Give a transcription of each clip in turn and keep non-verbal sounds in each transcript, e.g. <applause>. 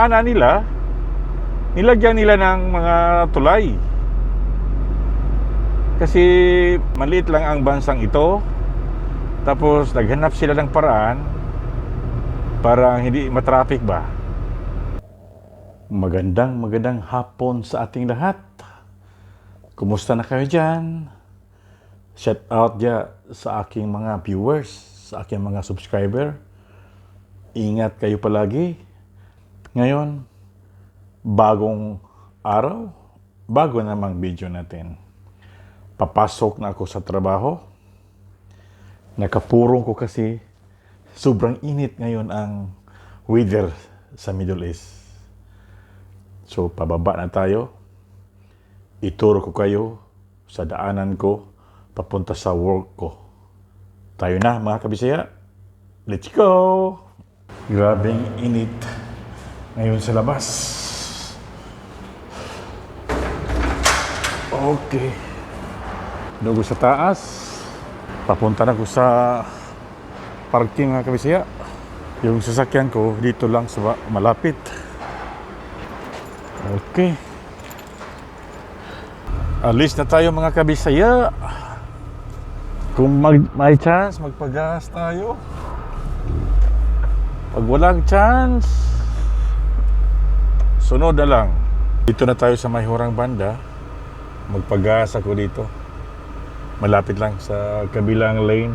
ana nila, nilagyan nila ng mga tulay. Kasi maliit lang ang bansang ito. Tapos naghanap sila ng paraan para hindi matraffic ba. Magandang magandang hapon sa ating lahat. Kumusta na kayo dyan? Shout out dia sa aking mga viewers, sa aking mga subscriber. Ingat kayo palagi. Ngayon, bagong araw, bago namang video natin. Papasok na ako sa trabaho. Nakapurong ko kasi sobrang init ngayon ang weather sa Middle East. So, pababa na tayo. Ituro ko kayo sa daanan ko papunta sa work ko. Tayo na mga kabisaya. Let's go! Grabing init ngayon sa labas. Okay. Doon ko sa taas. Papunta na ko sa parking mga kabisaya. Yung sasakyan ko dito lang sa malapit. Okay. Alis na tayo mga kabisaya. Kung mag, may chance, magpagas tayo. Pag walang chance, sunod na lang. Dito na tayo sa Mahurang Banda. Magpagas ako dito. Malapit lang sa kabilang lane.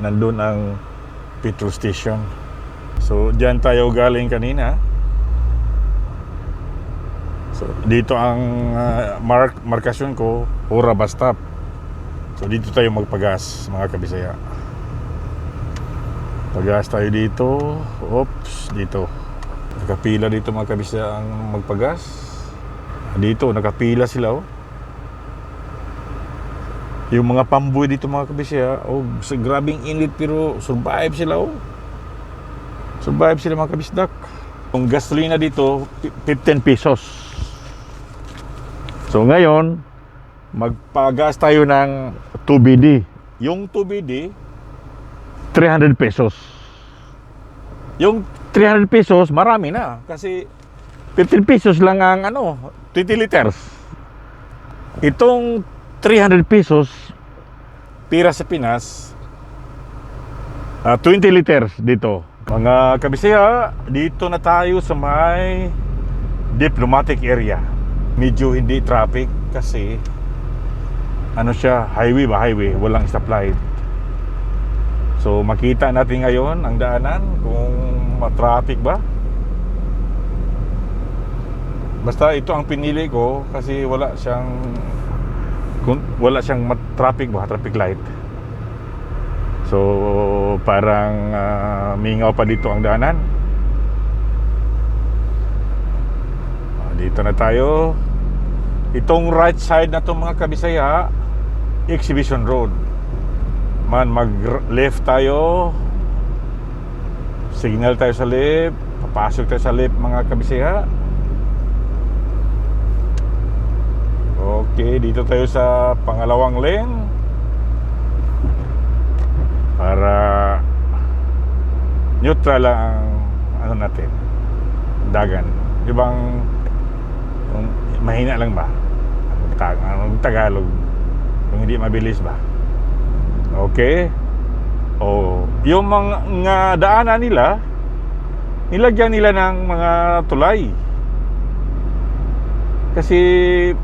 Nandun ang petrol station. So, diyan tayo galing kanina. So, dito ang ah, mark markasyon ko, Hura Bus Stop. So, dito tayo magpagas, mga kabisaya. Pagas tayo dito. Oops, dito. Nakapila dito mga kabisaya ang magpagas. Dito, nakapila sila oh. Yung mga pamboy dito mga kabisaya, oh, grabing init pero survive sila oh. Survive sila mga kabisdak. Yung gasolina dito, pi- 15 pesos. So ngayon, magpagas tayo ng 2BD. Yung 2BD, 300 pesos. Yung 300 pesos, marami na. Kasi 15 pesos lang ang ano, 20 liters. Itong 300 pesos, pira sa Pinas, ah, 20 liters dito. Mga kabisaya, dito na tayo sa may diplomatic area. Medyo hindi traffic kasi ano siya, highway ba? Highway, walang stoplight. So makita natin ngayon ang daanan kung ma-traffic ba. Basta ito ang pinili ko kasi wala siyang kung wala siyang mat- traffic ba, traffic light. So parang ah, mingaw pa dito ang daanan. Ah, Dito na tayo. Itong right side na to mga kabisaya, Exhibition Road. Man, mag-left tayo. Signal tayo sa left. Papasok tayo sa left mga kabisaya. Okay, dito tayo sa pangalawang lane. Para neutral ang ano natin. Dagan. Di bang kung mahina lang ba? Anong, tag anong Tagalog? Kung hindi mabilis ba? Okay? Oh, yung mga daanan nila, nilagyan nila ng mga tulay. Kasi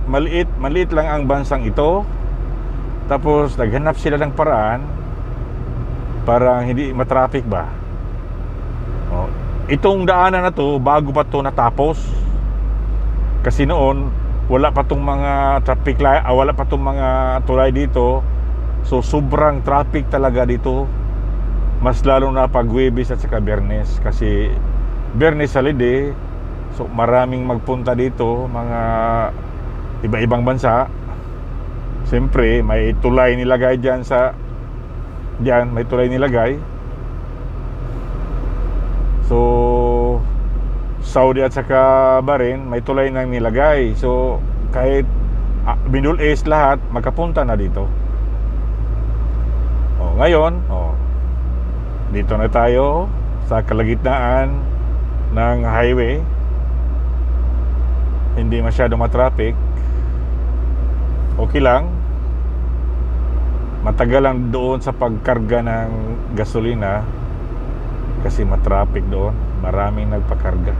maliit, maliit lang ang bansang ito. Tapos naghanap sila ng paraan para hindi matraffic ba. Oh, itong daanan na to bago pa to natapos. Kasi noon wala pa tong mga traffic light, ah, wala pa tong mga tulay dito. So sobrang traffic talaga dito. Mas lalo na pag Huwebes at saka Biyernes kasi Biyernes Holiday. So maraming magpunta dito, mga iba-ibang bansa. Siyempre, may tulay nilagay diyan sa diyan, may tulay nilagay. So Saudi at saka Bahrain, may tulay nang nilagay. So, kahit ah, Middle East lahat, magkapunta na dito. Ngayon, oh, dito na tayo sa kalagitnaan ng highway. hindi masyado matraffic. Okay lang. Matagal lang doon sa pagkarga ng gasolina kasi matraffic doon. Maraming nagpakarga.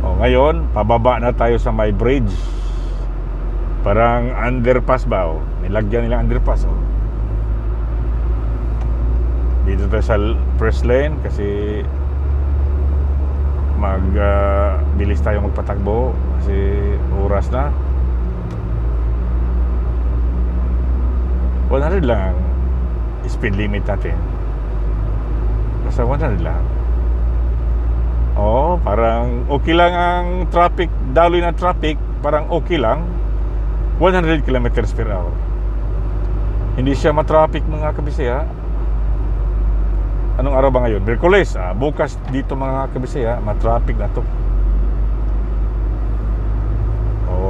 O ngayon, pababa na tayo sa may bridge. Parang underpass ba? O? Nilagyan nila underpass. O. Dito tayo sa first lane kasi mag ah, bilis tayo magpatakbo kasi oras na 100 lang ang speed limit natin basta 100 lang Oo, parang okay lang ang traffic, daloy ng traffic, parang okay lang. 100 kilometers per hour. Hindi siya matraffic mga kabisaya. Anong araw ba ngayon? Merkules. Ah, bukas dito mga kabisaya, matraffic na to.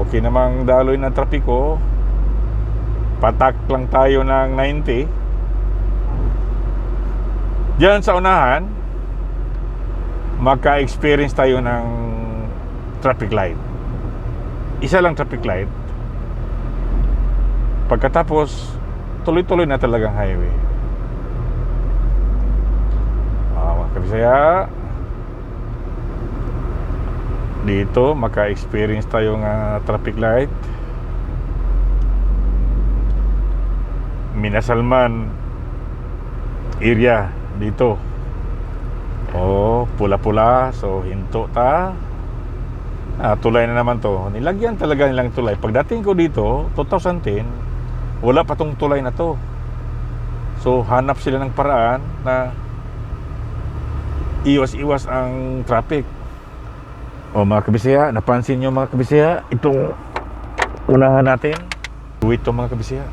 Okay namang daloy ng trapiko. Patak lang tayo ng 90. Diyan sa unahan, maka-experience tayo ng traffic light. Isa lang traffic light. Pagkatapos, tuloy-tuloy na talagang highway. Ah, mga kabisaya, dito maka-experience tayo ng traffic light. Minasalman area dito. Oh, pula-pula. So, hinto ta. Ah, tulay na naman to. Nilagyan talaga nilang tulay. Pagdating ko dito, 2010, wala pa tong tulay na to. So, hanap sila ng paraan na iwas-iwas ang traffic. O mga kabisaya, napansin nyo mga kabisaya, itong unahan natin. Tuwid to mga kabisaya.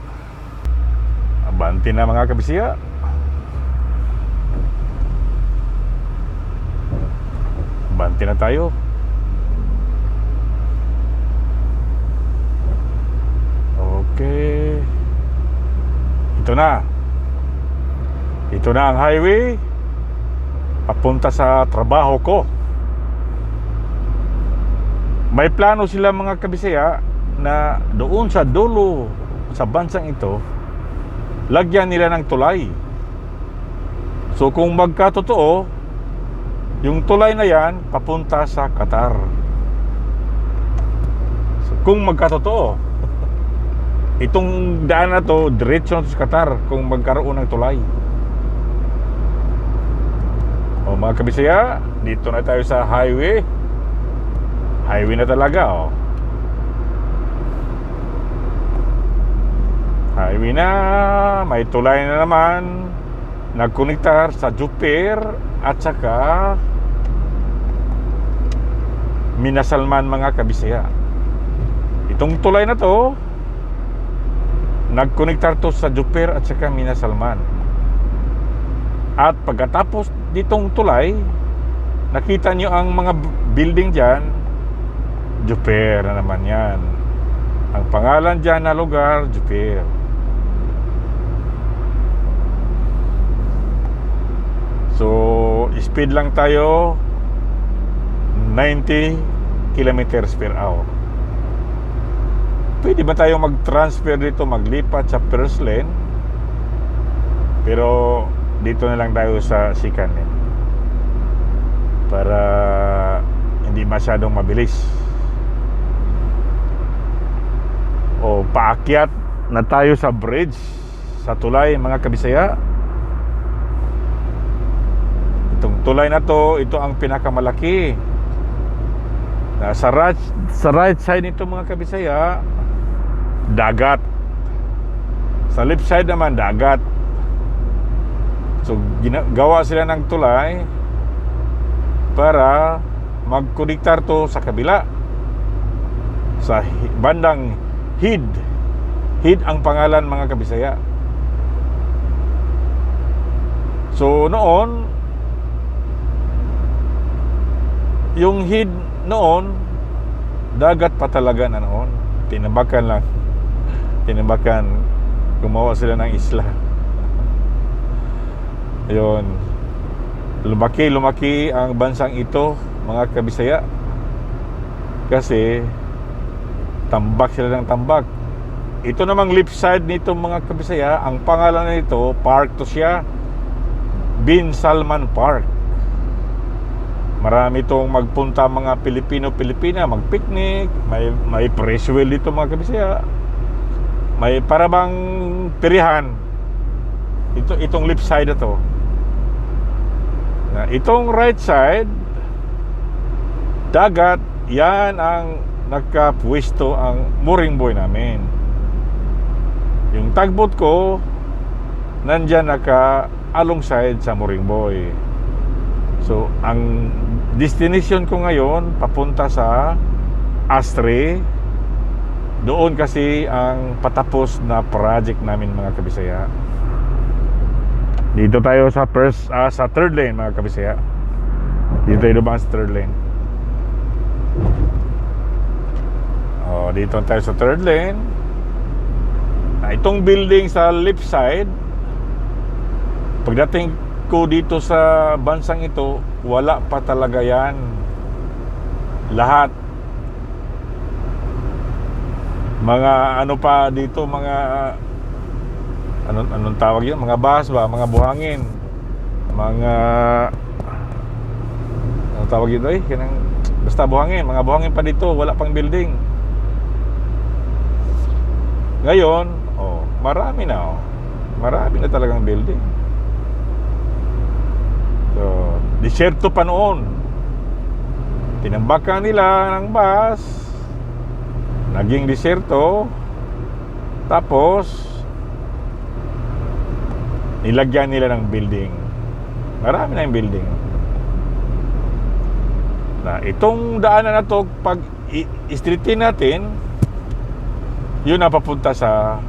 Abanti na mga kabisaya. Banti na tayo. Okay. Ito na. Ito na ang highway papunta sa trabaho ko. May plano sila mga kabisaya na doon sa dulo sa bansang ito lagyan nila ng tulay. So kung magkatotoo, yung tulay na yan, papunta sa Qatar. So, kung magkatotoo, itong daan na to, diretso sa Qatar kung magkaroon ng tulay. O mga kabisaya, dito na tayo sa highway. Highway na talaga, oh. Highway na, may tulay na naman. Nagkonektar sa Jupiter at saka Minasalman mga kabisaya. Itong tulay na to, nagkonektar to sa Jupiter at saka Minasalman. At pagkatapos ditong tulay, nakita nyo ang mga building dyan, Jupiter na naman yan. Ang pangalan dyan na lugar, Jupiter. So, speed lang tayo 90 kilometers per hour. Pwede ba tayo mag-transfer dito, maglipat sa first lane? Pero dito na lang tayo sa second lane. Para hindi masyadong mabilis. O paakyat na tayo sa bridge sa tulay mga kabisaya. Itong tulay na to, ito ang pinakamalaki. Na sa right, sa right side nito mga kabisaya, dagat. Sa left side naman, dagat. So, gawa sila ng tulay para magkonektar to sa kabila. Sa bandang Hid. Hid ang pangalan mga kabisaya. So, noon, yung hid noon dagat pa talaga na noon tinabakan lang tinabakan gumawa sila ng isla yun lumaki lumaki ang bansang ito mga kabisaya Kasi tambak sila ng tambak. Ito namang left side nito mga kabisaya, ang pangalan nito, park to siya. Bin Salman Park. Marami itong magpunta mga Pilipino-Pilipina, mag-picnic, may, may preswell dito mga kabisaya. May para bang tirihan. Ito, itong left side na to. Na itong right side, dagat, yan ang nagkapwesto ang mooring buoy namin. Yung tagboat ko, nandyan naka alongside sa mooring buoy. So, ang destination ko ngayon, papunta sa Astre. Doon kasi ang patapos na project namin mga kabisaya. Dito tayo sa first, ah, sa third lane mga kabisaya. Dito tayo dumaan sa third lane. Oh, dito tayo sa third lane. Ah, itong building sa left side, pagdating ko dito sa bansang ito, wala pa talaga yan. Lahat. Mga ano pa dito, mga anong, anong tawag yun? Mga bus ba? Mga buhangin. Mga anong tawag yun? Ay, kanang, basta buhangin. Mga buhangin pa dito. Wala pang building. Ngayon, oh, marami na oh. Marami na talagang building. So, disyerto pa noon. Tinambakan nila ng bus. Naging disyerto. Tapos, nilagyan nila ng building. Marami na yung building. Na itong daanan na to, pag istritin natin, yun na papunta sa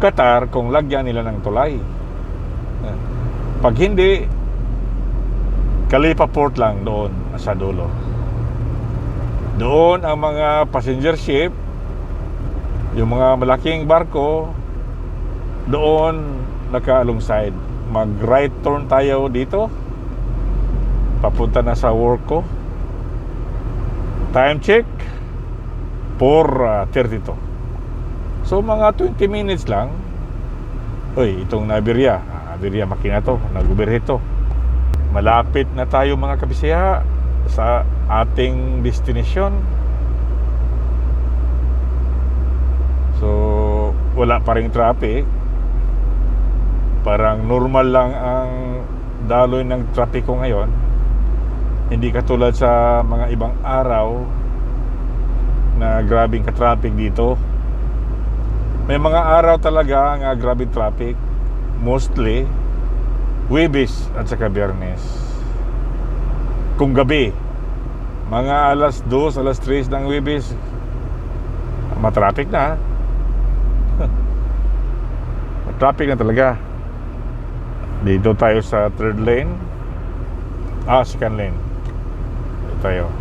Qatar kung lagyan nila ng tulay. Pag hindi, Kalipa Port lang doon sa dulo. Doon ang mga passenger ship, yung mga malaking barko, doon naka-alongside. Mag-right turn tayo dito. Papunta na sa work ko. Time check, 4.32. So mga 20 minutes lang, Uy, itong Naviria, ah, Naviria makina to, nagubirhe to. Malapit na tayo mga kabisaya sa ating destination. So, wala pa ring traffic. Parang normal lang ang daloy ng traffic ko ngayon. Hindi katulad sa mga ibang araw na grabing ka-traffic dito. May mga araw talaga nga grabe traffic. Mostly, Webis at saka Biyernes. Kung gabi, mga alas 2, alas 3 ng Webis, matraffic na. <laughs> matraffic na talaga. Dito tayo sa third lane. Ah, second lane. Dito tayo.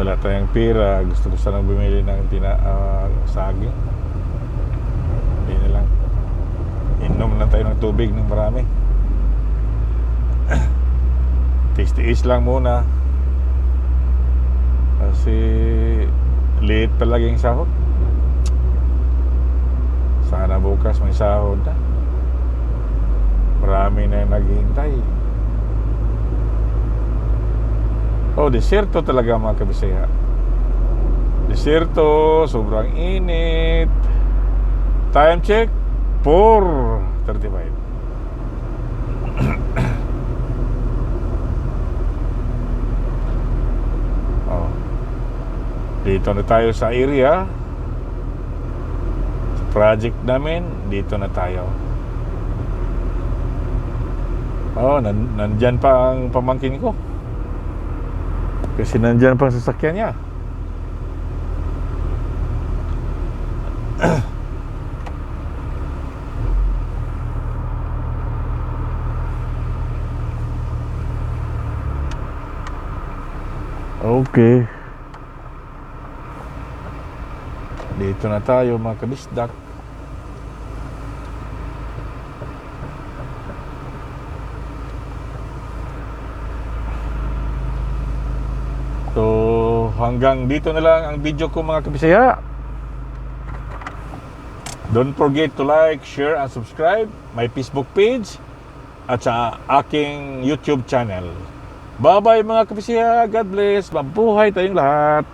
Wala tayong pira. Gusto ko sanang bumili ng tina, ah, saging. Hindi na lang. Inom na tayo ng tubig ng marami. <clears throat> Tiis-tiis lang muna. Kasi late talaga yung sahod. Sana bukas may sahod na. Marami na yung naghihintay. Oh, desierto talaga mga kabisaya. Desierto, sobrang init. Time check, 4.35. <clears throat> oh. Dito na tayo sa area. Sa project namin, dito na tayo. Oh, nan nandyan pa ang pamangkin ko. Kasi nandyan pa ang sasakyan niya. Okay. Dito na tayo mga kabisdak. So, hanggang dito na lang ang video ko mga kabisaya. Don't forget to like, share, and subscribe my Facebook page at sa aking YouTube channel. Bye-bye mga kabisaya. God bless. Mabuhay tayong lahat.